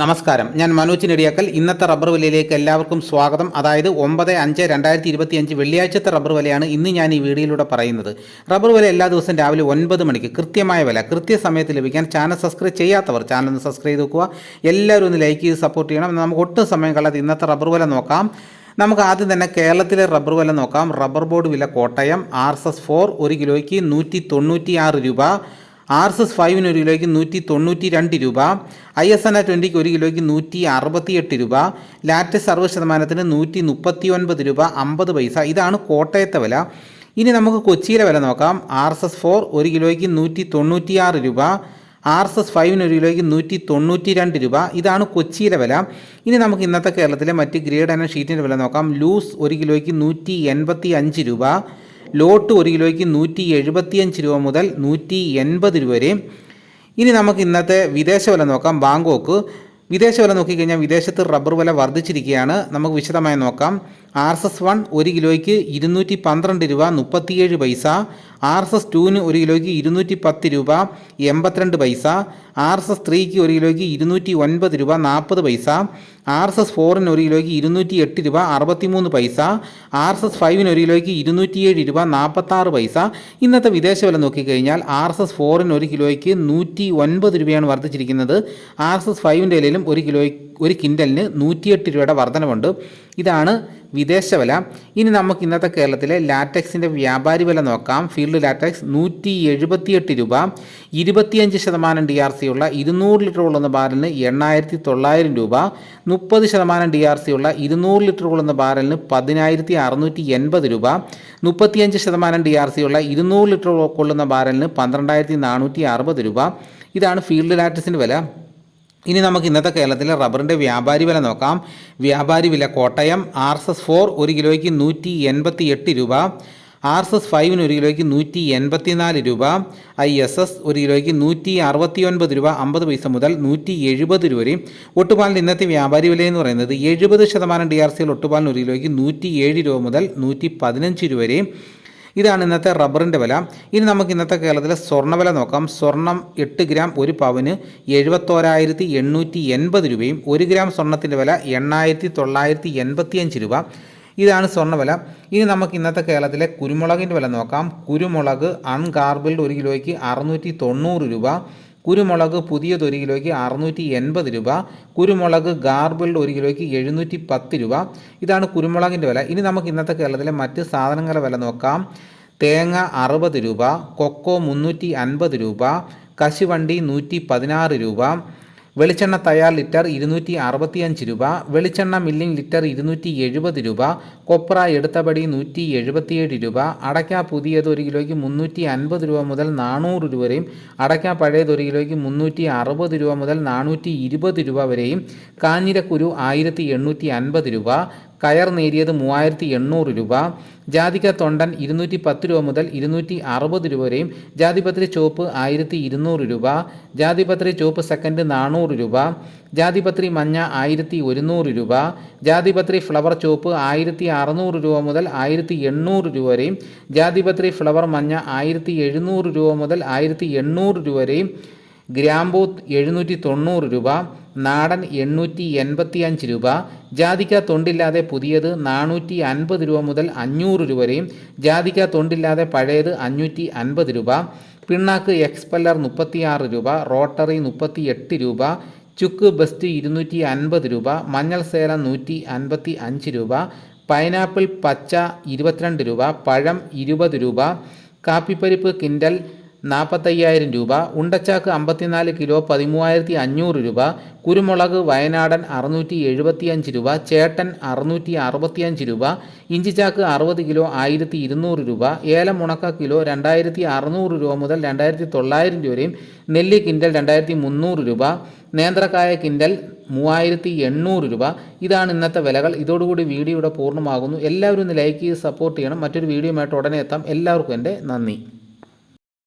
നമസ്കാരം. ഞാൻ മനോജ് നെടിയാക്കൽ. ഇന്നത്തെ റബ്ബർ വിലയിലേക്ക് എല്ലാവർക്കും സ്വാഗതം. അതായത് ഒമ്പത് അഞ്ച് രണ്ടായിരത്തി ഇരുപത്തി അഞ്ച് വെള്ളിയാഴ്ചത്തെ റബ്ബർ വിലയാണ് ഇന്ന് ഞാൻ ഈ വീഡിയോയിലൂടെ പറയുന്നത്. റബ്ബർ വില എല്ലാ ദിവസവും രാവിലെ ഒൻപത് മണിക്ക് കൃത്യമായ വില കൃത്യസമയത്ത് ലഭിക്കാൻ ചാനൽ സബ്സ്ക്രൈബ് ചെയ്യാത്തവർ ചാനൽ ഒന്ന് സബ്സ്ക്രൈബ് ചെയ്ത് വെക്കുക. എല്ലാവരും ഒന്ന് ലൈക്ക് ചെയ്ത് സപ്പോർട്ട് ചെയ്യണം. നമുക്ക് ഒട്ടും സമയം കളയാതെ ഇന്നത്തെ റബ്ബർ വില നോക്കാം. നമുക്ക് ആദ്യം തന്നെ കേരളത്തിലെ റബ്ബർ വില നോക്കാം. റബ്ബർ ബോർഡ് വില Kottayam R S S four ഒരു കിലോയ്ക്ക് നൂറ്റി തൊണ്ണൂറ്റി ആറ് രൂപ. ആർ എസ് എസ് ഫൈവിന് ഒരു കിലോയ്ക്ക് നൂറ്റി തൊണ്ണൂറ്റി രണ്ട് രൂപ ഐ എസ് എൻ ആ ട്വന്റിക്ക് ഒരു കിലോയ്ക്ക് നൂറ്റി അറുപത്തി എട്ട് രൂപ ലാറ്റസ് അറുപത് ശതമാനത്തിന് നൂറ്റി മുപ്പത്തി ഒൻപത് രൂപ അമ്പത് പൈസ. ഇതാണ് കോട്ടയത്തെ വില. ഇനി നമുക്ക് കൊച്ചിയിലെ വില നോക്കാം. ആർ എസ് എസ് ഫോർ ഒരു കിലോയ്ക്ക് നൂറ്റി തൊണ്ണൂറ്റിയാറ് രൂപ ആർ എസ് എസ് ഫൈവിന് ഒരു കിലോയ്ക്ക് നൂറ്റി തൊണ്ണൂറ്റി രണ്ട് രൂപ. ഇതാണ് കൊച്ചിയിലെ വില. ഇനി നമുക്ക് ഇന്നത്തെ കേരളത്തിലെ മറ്റ് ഗ്രേഡ് എന്ന ഷീറ്റിന്റെ വില നോക്കാം. ലൂസ് ഒരു കിലോയ്ക്ക് നൂറ്റി എൺപത്തി അഞ്ച് രൂപ ലോട്ട് ഒരു കിലോയ്ക്ക് നൂറ്റി എഴുപത്തിയഞ്ച് രൂപ മുതൽ നൂറ്റി എൺപത് രൂപ വരെയും ഇനി നമുക്ക് ഇന്നത്തെ വിദേശ വില നോക്കാം. ബാങ്കോക്ക്. വിദേശ വില നോക്കിക്കഴിഞ്ഞാൽ വിദേശത്ത് റബ്ബർ വില വർദ്ധിച്ചിരിക്കുകയാണ്. നമുക്ക് വിശദമായി നോക്കാം. ആർ എസ് എസ് വൺ ഒരു കിലോയ്ക്ക് ഇരുന്നൂറ്റി പന്ത്രണ്ട് രൂപ മുപ്പത്തിയേഴ് പൈസ ആർ എസ് എസ് ടുവിന് ഒരു കിലോയ്ക്ക് ഇരുന്നൂറ്റി പത്ത് രൂപ എൺപത്തിരണ്ട് പൈസ ആർ എസ് എസ് ത്രീക്ക് ഒരു കിലോയ്ക്ക് ഇരുന്നൂറ്റി ഒൻപത് രൂപ നാൽപ്പത് പൈസ ആർ എസ് എസ് ഫോറിന് ഒരു കിലോയ്ക്ക് ഇരുന്നൂറ്റി എട്ട് രൂപ അറുപത്തിമൂന്ന് പൈസ ആർ എസ് എസ് ഫൈവിന് ഒരു കിലോയ്ക്ക് ഇരുന്നൂറ്റിയേഴ് രൂപ നാൽപ്പത്താറ് പൈസ. ഇന്നത്തെ വിദേശ വില നോക്കിക്കഴിഞ്ഞാൽ ആർ എസ് എസ് ഫോറിന് ഒരു കിലോയ്ക്ക് നൂറ്റി ഒൻപത് രൂപയാണ് വർദ്ധിച്ചിരിക്കുന്നത്. ആർ എസ് എസ് ഫൈവിന്റെ ഇലയിലും ഒരു കിലോ ഒരു കിൻഡലിന് നൂറ്റിയെട്ട് രൂപയുടെ വർധനവുണ്ട്. ഇതാണ് വിദേശ വില ഇനി നമുക്ക് ഇന്നത്തെ കേരളത്തിലെ ലാറ്റക്സിന്റെ വ്യാപാരി വില നോക്കാം. ഫീൽഡ് ലാറ്റക്സ് നൂറ്റി എഴുപത്തിയെട്ട് രൂപ ഇരുപത്തിയഞ്ച് ശതമാനം ഡി ആർ സി ഉള്ള ഇരുന്നൂറ് ലിറ്റർ കൊള്ളുന്ന ബാരലിന് എണ്ണായിരത്തി തൊള്ളായിരം രൂപ മുപ്പത് ശതമാനം ഡി ആർ സി ഉള്ള ഇരുന്നൂറ് ലിറ്റർ കൊള്ളുന്ന ബാരലിന് പതിനായിരത്തി അറുന്നൂറ്റി എൺപത് രൂപ മുപ്പത്തിയഞ്ച് ശതമാനം ഡി ആർ സി ഉള്ള ഇരുന്നൂറ് ലിറ്റർ കൊള്ളുന്ന ബാരലിന് പന്ത്രണ്ടായിരത്തി നാനൂറ്റി അറുപത് രൂപ. ഇതാണ് ഫീൽഡ് ലാറ്റക്സിന്റെ വില. ഇനി നമുക്ക് ഇന്നത്തെ കേരളത്തിലെ റബ്ബറിന്റെ വ്യാപാരി വില നോക്കാം. വ്യാപാരി വില Kottayam R S S four ഒരു കിലോയ്ക്ക് നൂറ്റി എൺപത്തി എട്ട് രൂപ. ആർ എസ് എസ് ഫൈവിന് ഒരു കിലോയ്ക്ക് നൂറ്റി എൺപത്തി നാല് രൂപ. ഐ എസ് എസ് ഒരു കിലോയ്ക്ക് നൂറ്റി അറുപത്തി ഒൻപത് രൂപ അമ്പത് പൈസ മുതൽ നൂറ്റി എഴുപത് രൂപ വരെയും ഒട്ടുപാലിന്റെ ഇന്നത്തെ വ്യാപാരി വില എന്ന് പറയുന്നത് എഴുപത് ശതമാനം ഡി ആർ സിയിൽ ഒട്ടുപാലിന് ഒരു കിലോയ്ക്ക് നൂറ്റി ഏഴ് രൂപ മുതൽ നൂറ്റി പതിനഞ്ച് രൂപ വരെയും ഇതാണ് ഇന്നത്തെ റബ്ബറിന്റെ വില. ഇനി നമുക്ക് ഇന്നത്തെ കേരളത്തിലെ സ്വർണവില നോക്കാം. സ്വർണം എട്ട് ഗ്രാം ഒരു പവന് എഴുപത്തോരായിരത്തി എണ്ണൂറ്റി എൺപത് രൂപയും ഒരു ഗ്രാം സ്വർണത്തിന്റെ വില എണ്ണായിരത്തി തൊള്ളായിരത്തി എൺപത്തിയഞ്ച് രൂപ. ഇതാണ് സ്വർണവില ഇനി നമുക്ക് ഇന്നത്തെ കേരളത്തിലെ കുരുമുളകിന്റെ വില നോക്കാം. കുരുമുളക് അൺഗാർബിൾഡ് ഒരു കിലോയ്ക്ക് അറുന്നൂറ്റി തൊണ്ണൂറ് രൂപ. കുരുമുളക് പുതിയത് ഒരു കിലോയ്ക്ക് അറുന്നൂറ്റി എൺപത് രൂപ കുരുമുളക് ഗാർബിൾഡ് ഒരു കിലോയ്ക്ക് എഴുന്നൂറ്റി പത്ത് രൂപ. ഇതാണ് കുരുമുളകിന്റെ വില. ഇനി നമുക്ക് ഇന്നത്തെ കേരളത്തിലെ മറ്റ് സാധനങ്ങളുടെ വില നോക്കാം. തേങ്ങ അറുപത് രൂപ കൊക്കോ മുന്നൂറ്റി അൻപത് രൂപ കശുവണ്ടി നൂറ്റി പതിനാറ് രൂപ വെളിച്ചെണ്ണ തയ്യാർ ലിറ്റർ ഇരുന്നൂറ്റി അറുപത്തിയഞ്ച് രൂപ വെളിച്ചെണ്ണ മില്ലിംഗ് ലിറ്റർ ഇരുന്നൂറ്റി എഴുപത് രൂപ കൊപ്ര എടുത്തപടി നൂറ്റി എഴുപത്തിയേഴ് രൂപ അടയ്ക്ക പുതിയത് ഒരു കിലോയ്ക്ക് മുന്നൂറ്റി അൻപത് രൂപ മുതൽ നാനൂറ് രൂപ വരെയും അടയ്ക്ക പഴയത് ഒരു കിലോയ്ക്ക് മുന്നൂറ്റി അറുപത് രൂപ മുതൽ നാനൂറ്റി ഇരുപത് രൂപ വരെയും കാഞ്ഞിരക്കുരു ആയിരത്തി എണ്ണൂറ്റി അൻപത് രൂപ കയർ നേരിയത് മൂവായിരത്തി എണ്ണൂറ് രൂപ. ജാതിക തൊണ്ടൻ ഇരുന്നൂറ്റി പത്ത് രൂപ മുതൽ ഇരുന്നൂറ്റി അറുപത് രൂപ വരെയും. ജാതിപത്രി ചോപ്പ് ആയിരത്തി ഇരുന്നൂറ് രൂപ. ജാതിപത്രി ചോപ്പ് സെക്കൻഡ് നാനൂറ് രൂപ. ജാതിപത്രി മഞ്ഞ ആയിരത്തി ഒരുന്നൂറ് രൂപ. ജാതിപത്രി ഫ്ലവർ ചോപ്പ് ആയിരത്തി അറുന്നൂറ് രൂപ മുതൽ ആയിരത്തി എണ്ണൂറ് രൂപ വരെയും. ജാതിപത്രി ഫ്ലവർ മഞ്ഞ ആയിരത്തി എഴുന്നൂറ് രൂപ മുതൽ ആയിരത്തി എണ്ണൂറ് രൂപ വരെയും. ഗ്രാമ്പൂത്ത് എഴുന്നൂറ്റി തൊണ്ണൂറ് രൂപ നാടൻ എണ്ണൂറ്റി എൺപത്തി അഞ്ച് രൂപ ജാതിക്ക തൊണ്ടില്ലാതെ പുതിയത് നാനൂറ്റി അൻപത് രൂപ മുതൽ അഞ്ഞൂറ് രൂപ വരെയും ജാതിക്ക തൊണ്ടില്ലാതെ പഴയത് അഞ്ഞൂറ്റി അൻപത് രൂപ പിണ്ണാക്ക് എക്സ്പെല്ലർ മുപ്പത്തിയാറ് രൂപ റോട്ടറി മുപ്പത്തി എട്ട് രൂപ ചുക്ക് ബസ്റ്റ് ഇരുന്നൂറ്റി അൻപത് രൂപ മഞ്ഞൾ സേല നൂറ്റി അൻപത്തി അഞ്ച് രൂപ പൈനാപ്പിൾ പച്ച ഇരുപത്തിരണ്ട് രൂപ പഴം ഇരുപത് രൂപ കാപ്പിപ്പരിപ്പ് കിൻഡൽ നാൽപ്പത്തയ്യായിരം രൂപ ഉണ്ടച്ചാക്ക് അമ്പത്തിനാല് കിലോ പതിമൂവായിരത്തി അഞ്ഞൂറ് രൂപ കുരുമുളക് വയനാടൻ അറുന്നൂറ്റി എഴുപത്തിയഞ്ച് രൂപ ചേട്ടൻ അറുന്നൂറ്റി അറുപത്തിയഞ്ച് രൂപ ഇഞ്ചിച്ചാക്ക് അറുപത് കിലോ ആയിരത്തി ഇരുന്നൂറ് രൂപ ഏലം ഉണക്ക കിലോ രണ്ടായിരത്തി അറുന്നൂറ് രൂപ മുതൽ രണ്ടായിരത്തി തൊള്ളായിരം രൂപയും നെല്ലി കിൻഡൽ രണ്ടായിരത്തി മുന്നൂറ് രൂപ നേന്ത്രക്കായ കിൻഡൽ മൂവായിരത്തി എണ്ണൂറ് രൂപ. ഇതാണ് ഇന്നത്തെ വിലകൾ. ഇതോടുകൂടി വീഡിയോ ഇവിടെ പൂർണമാകുന്നു. എല്ലാവരും ഒന്ന് ലൈക്ക് ചെയ്ത് സപ്പോർട്ട് ചെയ്യണം. മറ്റൊരു വീഡിയോയുമായിട്ട് ഉടനെ എത്താം. എല്ലാവർക്കും എന്റെ നന്ദി.